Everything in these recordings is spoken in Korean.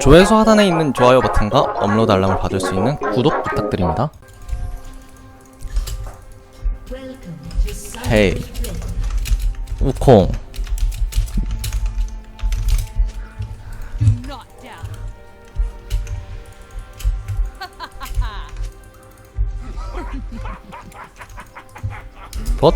조회수 하단에 있는 좋아요 버튼과 업로드 알람을 받을 수 있는 구독 부탁드립니다. 헤이. 우콩. not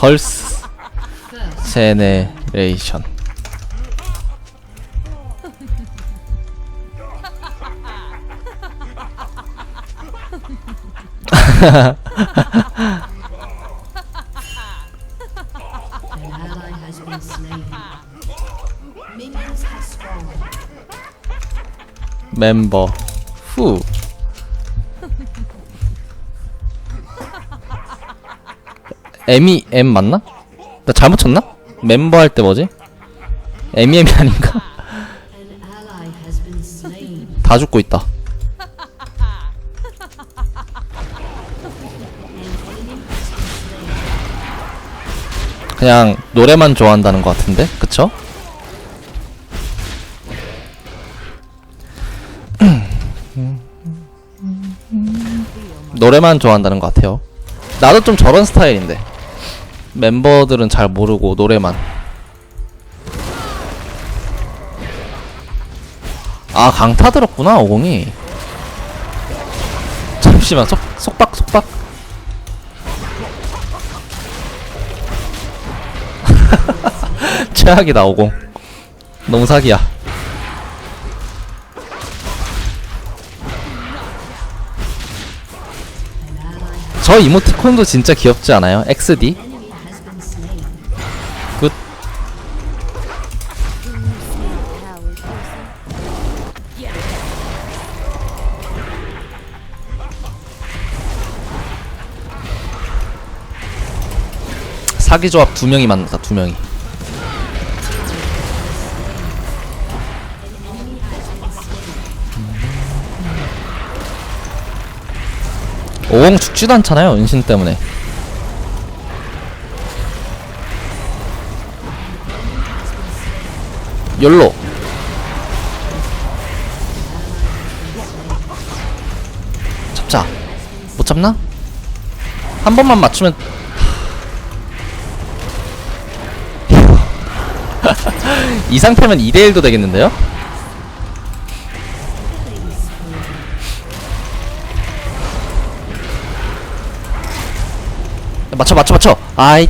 down. 봇30 seconds until minions spawn. 헐스 제네레이션 An ally has been slain. Minions have spawned. 멤버 후 M이 M 맞나? 나 잘못 쳤나? 멤버 할 때 뭐지? 아닌가? Has been slain. 다 죽고 있다. 그냥 노래만 좋아한다는 것 같은데, 그쵸? 노래만 좋아한다는 것 같아요. 나도 좀 저런 스타일인데 멤버들은 잘 모르고 노래만. 아 강타 들었구나 50이. 잠시만 속 속박 속박. 최악이다 50. 너무 사기야. 저 이모티콘도 진짜 귀엽지 않아요? XD? 사기 조합 두 명이 만났다 두 명이. 오공 죽지도 않잖아요 은신 때문에. 열로. 잡자. 못 잡나? 한 번만 맞추면 이 상태면 2대1도 되겠는데요? 맞춰 맞춰 맞춰 아이.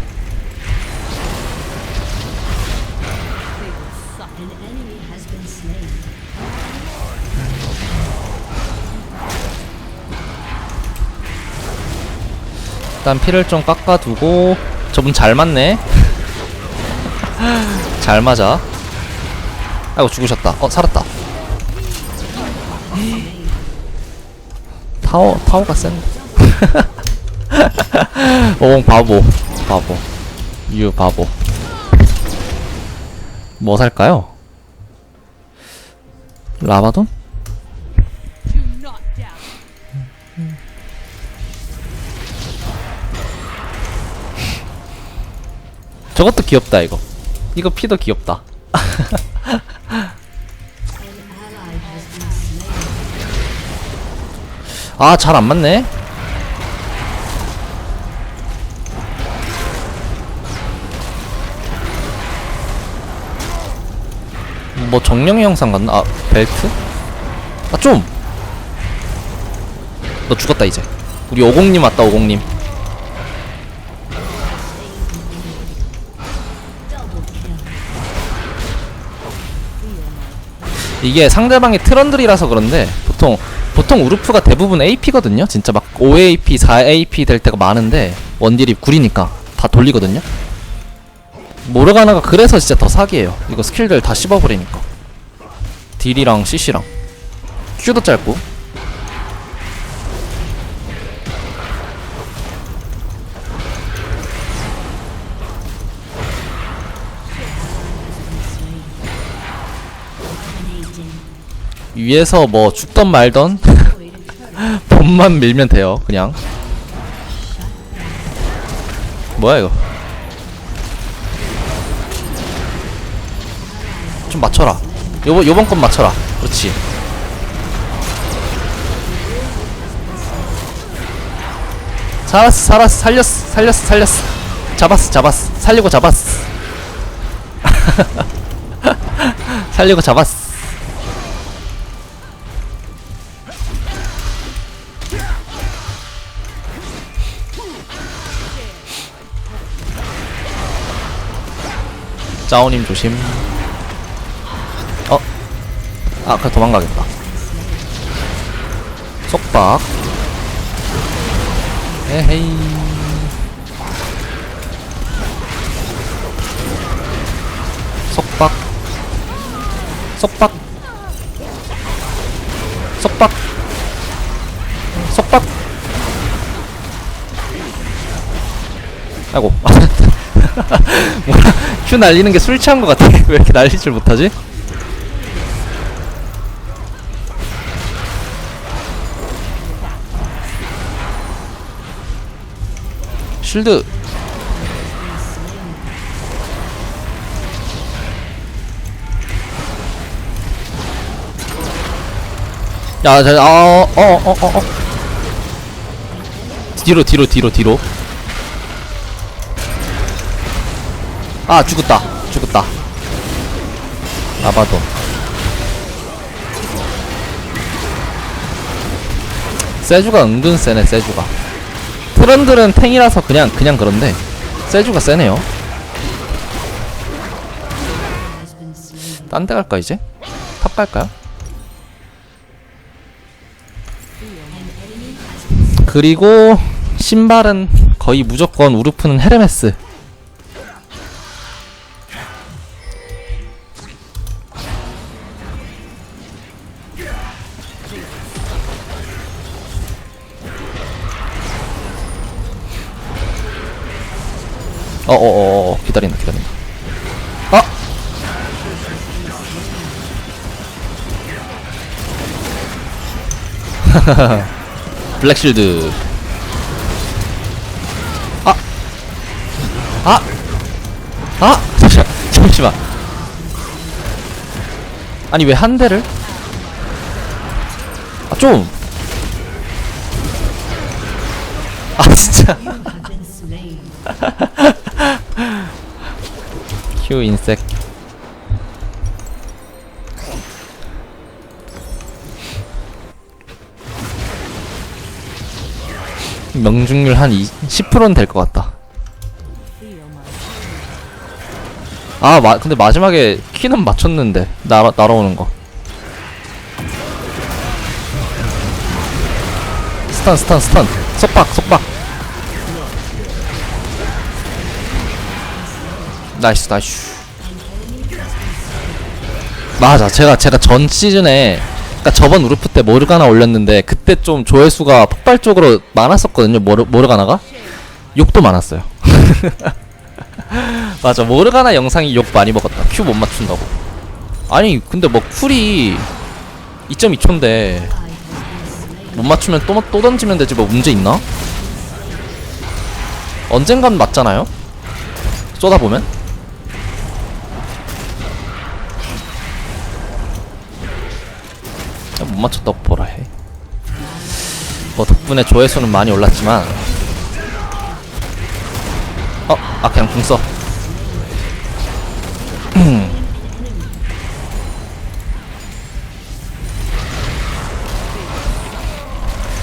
일단 피를 좀 깎아두고 저분 잘 맞네 잘 맞아 아이고 죽으셨다. 어 살았다. 타워 타워가 센. 오 바보. 바보. 유 바보. 뭐 살까요? down. 저것도 귀엽다 이거. 이거 피도 귀엽다 아 잘 안 맞네 뭐 정령 영상 같나? 아 벨트? 아 좀 너 죽었다 이제 우리 오공님 왔다 오공님. 이게 상대방이 트런들이라서 그런데 보통 보통 우르프가 대부분 AP거든요. 진짜 막 5AP, 4AP 될 때가 많은데 원딜이 구리니까 다 돌리거든요. 모르가나가 그래서 진짜 더 사기예요. 이거 스킬들 다 씹어버리니까. 딜이랑 CC랑 Q도 짧고. 위에서 뭐 죽던 말던 Destroyed a turret. 본 몸만 밀면 돼요 그냥. 뭐야 이거? 좀 맞춰라. 요번 요번 건 맞춰라. 그렇지. 살았어 살았어 살렸어 살렸어 살렸어. 잡았어 잡았어. 살리고 잡았어. 살리고 잡았어 짜오님 조심. 어? 아 그래 도망가겠다. 속박. 에헤이. 속박. 속박. 속박. 속박. 아이고 날리는 게 술 취한 것 같아 왜 이렇게 줄 못하지? 쉴드 야, 자, 어, 어, 어, 어, 어. 뒤로, 뒤로, 뒤로, 뒤로. 아, 죽었다. 죽었다. 아바도. 세주가 은근 세네, 세주가. 트런들은 탱이라서 그냥, 그냥 그런데, 세주가 세네요. 딴 데 갈까, 이제? 탑 갈까요? 그리고, 신발은 거의 무조건 우르프는 헤르메스. 어어어 어 기다린다 기다린다 아 블랙실드 아! 아! 아! 잠시만 잠시만 아니 왜 한 대를? 아 좀! 아 진짜. 큐 인색 명중률 한 10%는 될 것 같다. 아 마, 근데 마지막에 키는 맞췄는데 날아, 날아오는 거. 스턴 스턴 스턴. 속박 속박 나이스 나이스 맞아 제가 제가 전 시즌에 그니까 저번 우르프 때 모르가나 올렸는데 그때 좀 조회수가 폭발적으로 많았었거든요 모르, 모르가나가 욕도 많았어요 맞아 모르가나 영상이 욕 많이 먹었다 큐 못 맞춘다고 아니 근데 뭐 쿨이 2.2초인데 못 맞추면 또, 또 던지면 되지 뭐 문제 있나? 언젠간 맞잖아요? 쏟아보면? 못 맞췄다고 뭐라 해. 뭐 덕분에 조회수는 많이 올랐지만 어? 아 그냥 궁 써.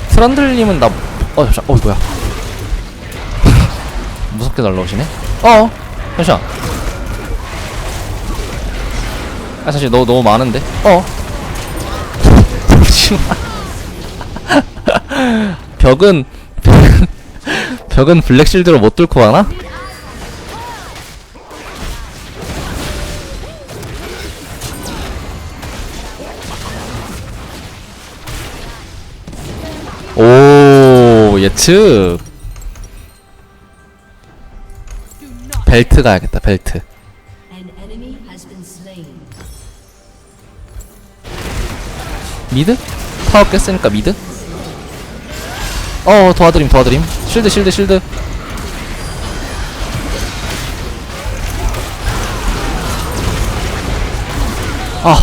트런들님은 나, 어, 잠시만, 어, 뭐야. 무섭게 날라오시네? 어, 잠시만. 아, 사실 너 너무 많은데? 어. 잠시만. 벽은, 벽은 블랙실드로 못 뚫고 가나? 오 예측 벨트 가야겠다 벨트 미드? 타워 깼으니까 미드? 어 도와드림 도와드림. 실드 실드 실드. 아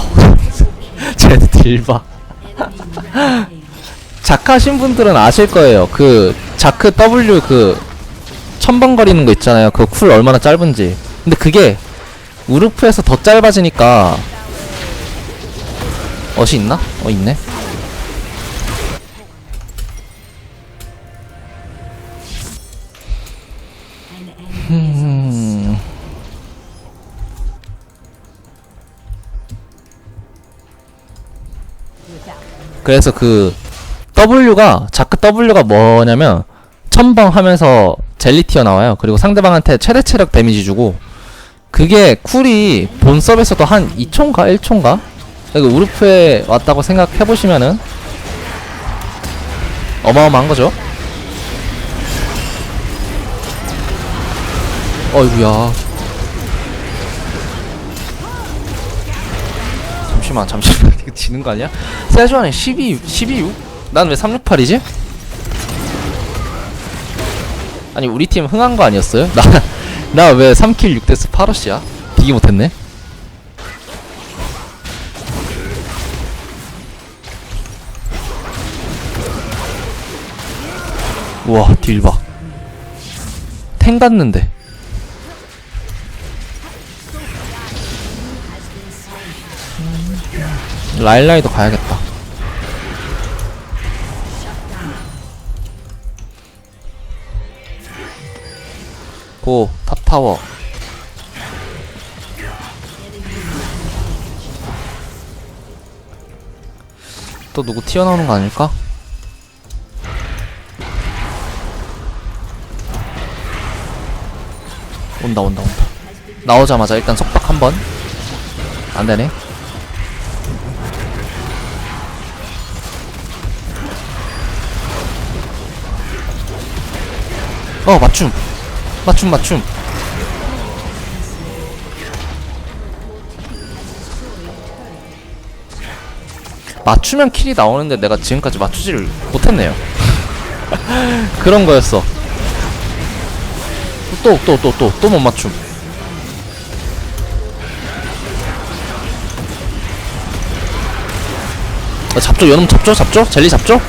쟤들 딜봐. 작하신 분들은 아실 거예요. 그 자크 W 그 첨벙거리는 거 있잖아요. 그 쿨 얼마나 짧은지. 근데 그게 우르프에서 더 짧아지니까 어시 있나? 어 있네 음. 그래서 그 W가 자크 W가 뭐냐면 첨벙 하면서 젤리 튀어나와요. 그리고 상대방한테 최대 체력 데미지 주고 그게 쿨이 본섭에서도 한 2초인가 1초인가? 그러니까 우르프에 왔다고 생각해 보시면은 어마어마한 거죠. 어이구야. 잠시만, 잠시만. 이거 지는 거 아니야? 세주안에 12, 12, 6? 난 왜 368이지? 아니, 우리 팀 흥한 거 아니었어요? 나, 나 왜 3킬 6데스 8러시야? 비기 못했네? 우와, 딜박. 탱 갔는데. 라일라이도 가야겠다. 고, 탑타워. 또 누구 튀어나오는 거 아닐까? 온다, 온다, 온다. 나오자마자 일단 속박 한 번. 안 되네. 어 맞춤 맞춤 맞춤 맞추면 킬이 나오는데 내가 지금까지 맞추지를 못했네요 그런 거였어 또 또 또 또 또 못 맞춤. 어, 잡죠? 연음 잡죠? 잡죠? 젤리 잡죠?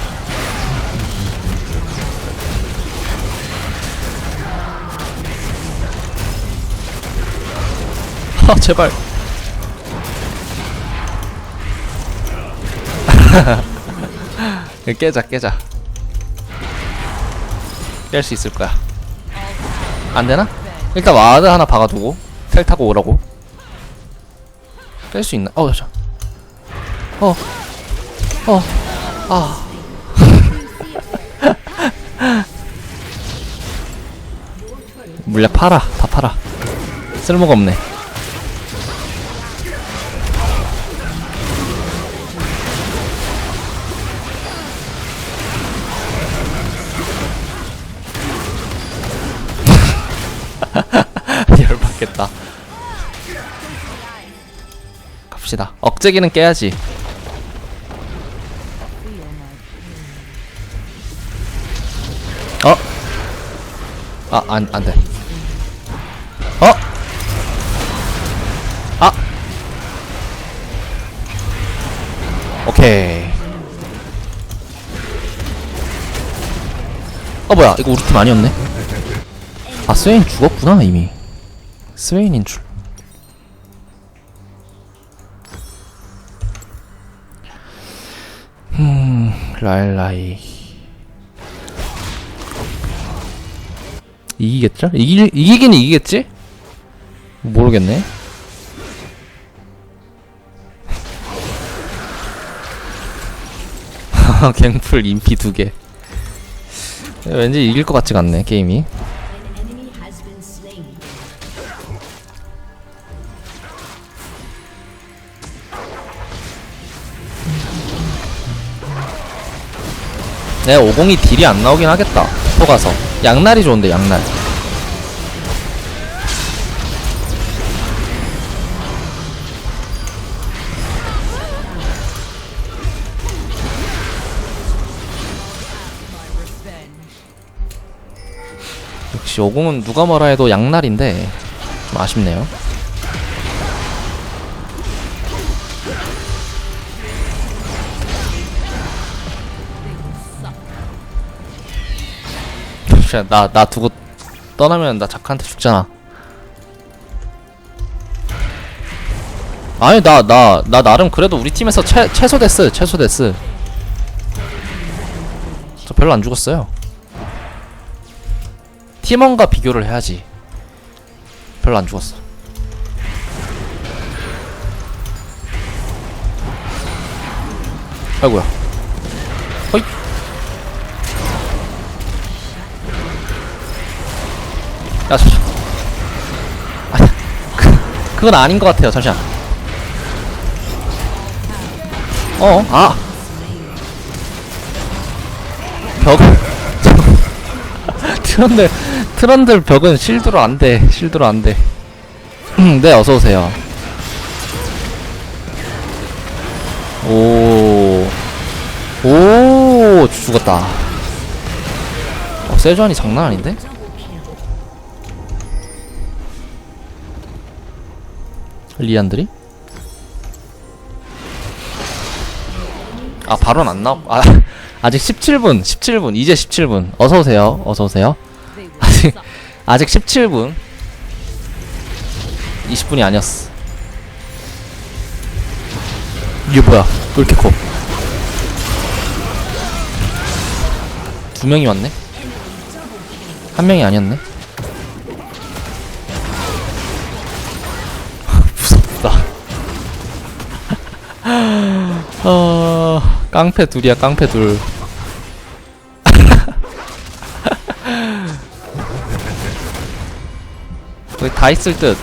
아 제발. 깨자 깨자. 깰 수 있을 거야 안 되나? 일단 와드 하나 박아두고 텔 타고 오라고 깰수 있나? 어 자. 어. 어. 아. 물약 팔아. 다 팔아. 쓸모가 없네. 갑시다. 억제기는 깨야지. 어? 아, 안, 안 돼. 어? 아! 오케이. 어, 뭐야. 이거 우리 팀 아니었네? 아, 스웨인 죽었구나, 이미. 스웨인인 줄. 라일라이. 이기겠죠? 이기, 이기긴 이기겠지? 모르겠네. 갱풀 인피 두 개. 왠지 이길 것 같지가 않네, 게임이. 내 50이 딜이 안 나오긴 하겠다. 속아서. 양날이 좋은데 양날. 역시 50은 누가 뭐라 해도 양날인데 좀 아쉽네요. 진짜 나, 나 두고 떠나면 나 자크한테 죽잖아. 아니 나 나 나 나 름 그래도 우리 팀에서 최 최소 데스 최소 데스. 저 별로 안 죽었어요. 팀원과 비교를 해야지. 별로 안 죽었어. 아이고야. 허이. 야, 잠시. 아, 그, 그건 아닌 것 같아요. 잠시만. 어, 아. 벽. 트런들, 트런들 벽은 실드로 안 돼. 실드로 안 돼. 음, 네, 어서 오세요. 오. 오, 죽었다. 어, 세주안이 장난 아닌데? 리안들이? 아, 바로는 안 나오, 아, 아직 17분, 17분, 이제 17분. 어서오세요, 어서오세요. 아직. 아직 17분. 20분이 아니었어. 이게 뭐야? 왜 이렇게 커? 두 명이 왔네? 한 명이 아니었네? 어, 깡패 둘이야, 깡패 둘. 거의 다 있을 듯.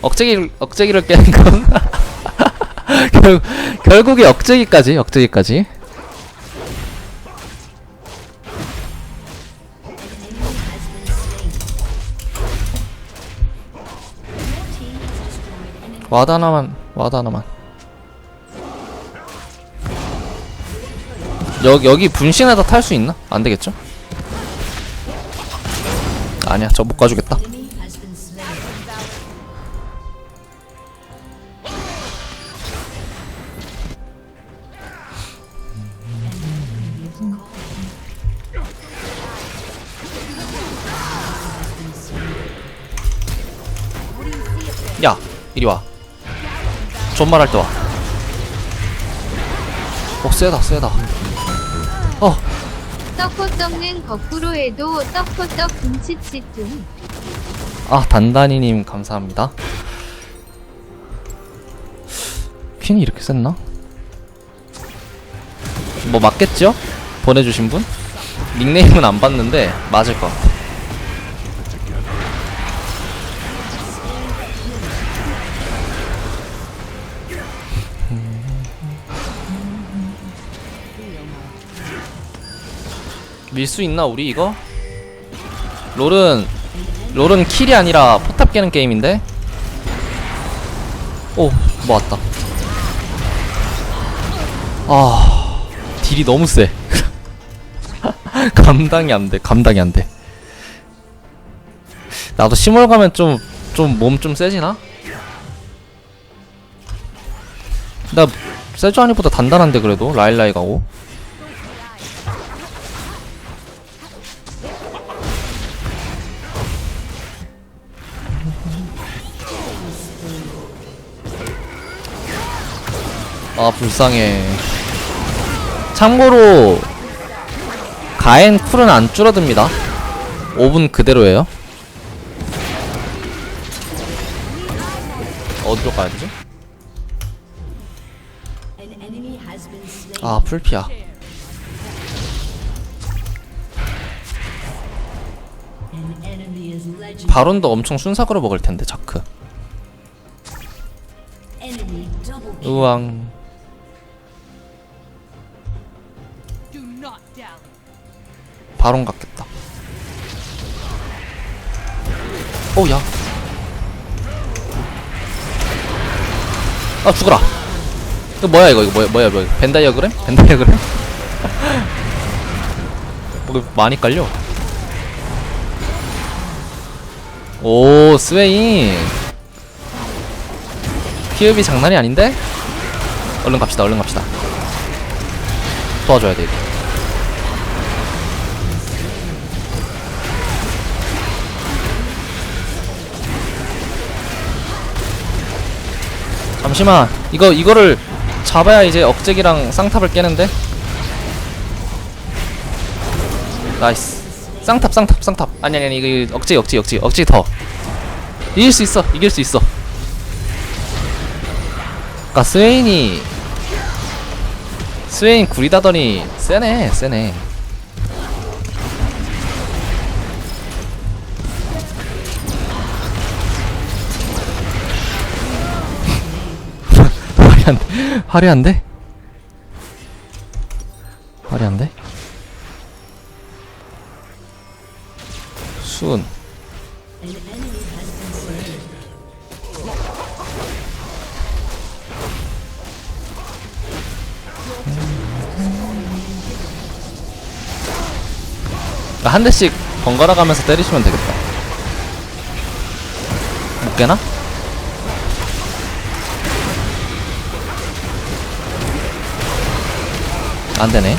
억제기를 억제기를 깨는 건 결, 결국에 억제기까지 억제기까지 와드 하나만 와드 하나만 여, 여기 분신에다 탈 수 있나? 안 되겠죠? 아니야 저 못 가주겠다. 야 이리 와 존말할 때 와 어 세다 세다 어 떡코 떡는 거꾸로 해도 떡코 떡 김치치뚱 아 단단히님 감사합니다 퀸이 이렇게 셌나? 뭐 맞겠죠? 보내주신 분? 닉네임은 안 봤는데 맞을 것 같아 밀 수 있나 우리 이거? 롤은 롤은 킬이 아니라 포탑 깨는 게임인데? 오 모았다. 아 딜이 너무 세. 감당이 안돼 감당이 안돼. 나도 시몰 가면 좀 좀 몸좀 세지나? 나 세주 아니보다 단단한데 그래도. 라일라이 가고 아 불쌍해 참고로 가엔 쿨은 안 줄어듭니다 5분 그대로예요 어디로 가야 되지? An enemy has been slain. 아 풀피야. 바론도 엄청 순삭으로 먹을 텐데 자크. 우왕 바론 같겠다. 어, 오야. 아 죽어라. 이거 뭐야 이거? 이거 뭐야 뭐야 뭐야? 벤다이어그램? 벤다이어그램? 뭐 많이 깔려. 오 스웨인. 피읍이 장난이 아닌데? 얼른 갑시다 얼른 갑시다. 도와줘야 돼 이거. 잠시만. 이거 이거를 잡아야 이제 억제기랑 쌍탑을 깨는데? 나이스. 쌍탑 쌍탑 쌍탑. 아니 아니 아니 이거 억제기 억제기 억제기 억제기 더. 이길 수 있어 이길 수 있어. 아까 스웨인이 스웨인 구리다더니 세네 세네 화려한데? 화려한데? 화려한데? 순 An enemy has been slain. 아, 한 대씩 번갈아 가면서 때리시면 되겠다. 못 깨나? 안 되네.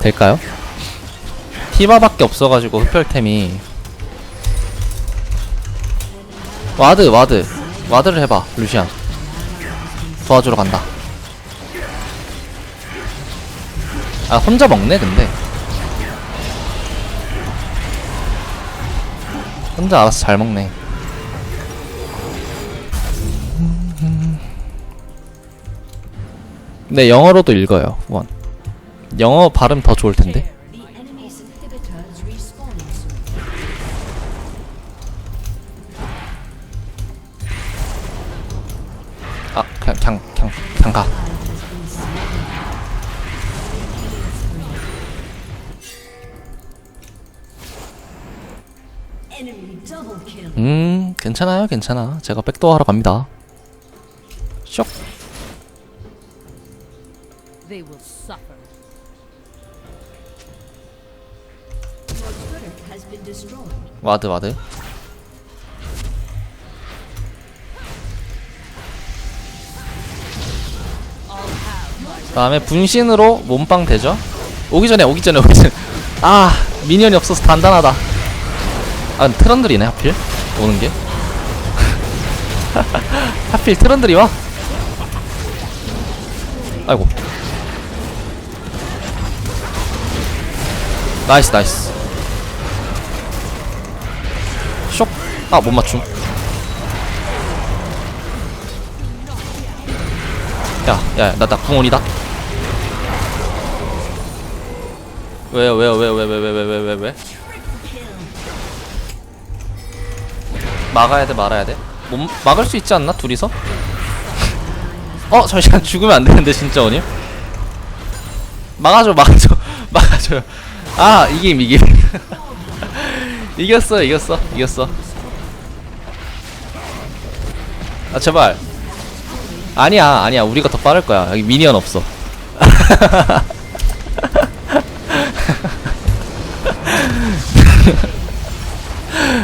될까요? 티바밖에 없어가지고 흡혈템이 와드 와드 와드를 해봐 루시안 도와주러 간다. 아 혼자 먹네 근데. 혼자 알아서 잘 먹네. 네 영어로도 읽어요. 원. 영어 발음 더 좋을 텐데. 아 그냥 그냥 그냥 그냥 가. 음 괜찮아요 괜찮아. 제가 백도어 하러 갑니다. 쇽. They will suffer. Your turret has been destroyed. 와드 와드. 다음에 분신으로 몸빵 되죠. 오기 전에 오기 전에 오기 전에. 아 미니언이 없어서 단단하다. 아 트런들이네 하필 오는 게. 하필 트런들이 와. 아이고. 나이스 나이스. 쇽. 아, 못 맞춤. 야, 야, 나, 나 궁원이다. 왜요, 왜요, 왜요, 왜, 왜, 왜, 왜, 왜, 왜, 왜? 막아야 돼, 말아야 돼? 못, 막을 수 있지 않나, 둘이서? 어, 잠시만, 죽으면 안 되는데, 진짜, 오님? 막아줘, 막아줘, 막아줘요. 아, 이김, 이김. 이겼어, 이겼어, 이겼어. 아 제발. 아니야, 아니야. 우리가 더 빠를 거야. 여기 미니언 없어.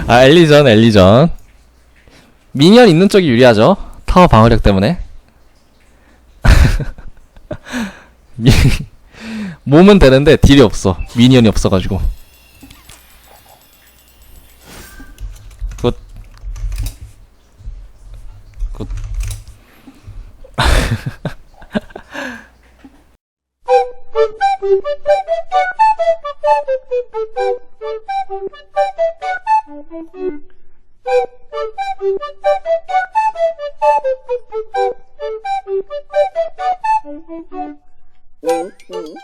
아 엘리전, 엘리전. 미니언 있는 쪽이 유리하죠. 타워 방어력 때문에. 미- 몸은 되는데 딜이 없어. 미니언이 없어가지고. 굿. 굿.